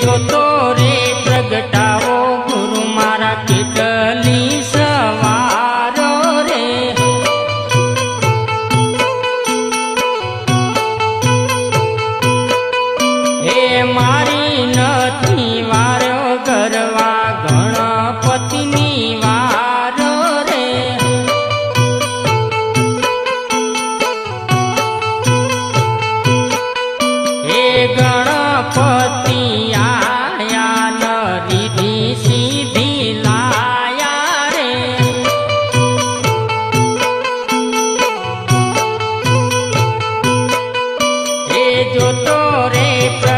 જોતો રે પ્રગટાવો ગુરુ મારા કેટલી સવારો રે. હે મારી નથી વારો કરવા ગણપતિની જોતો રે પ્રગટા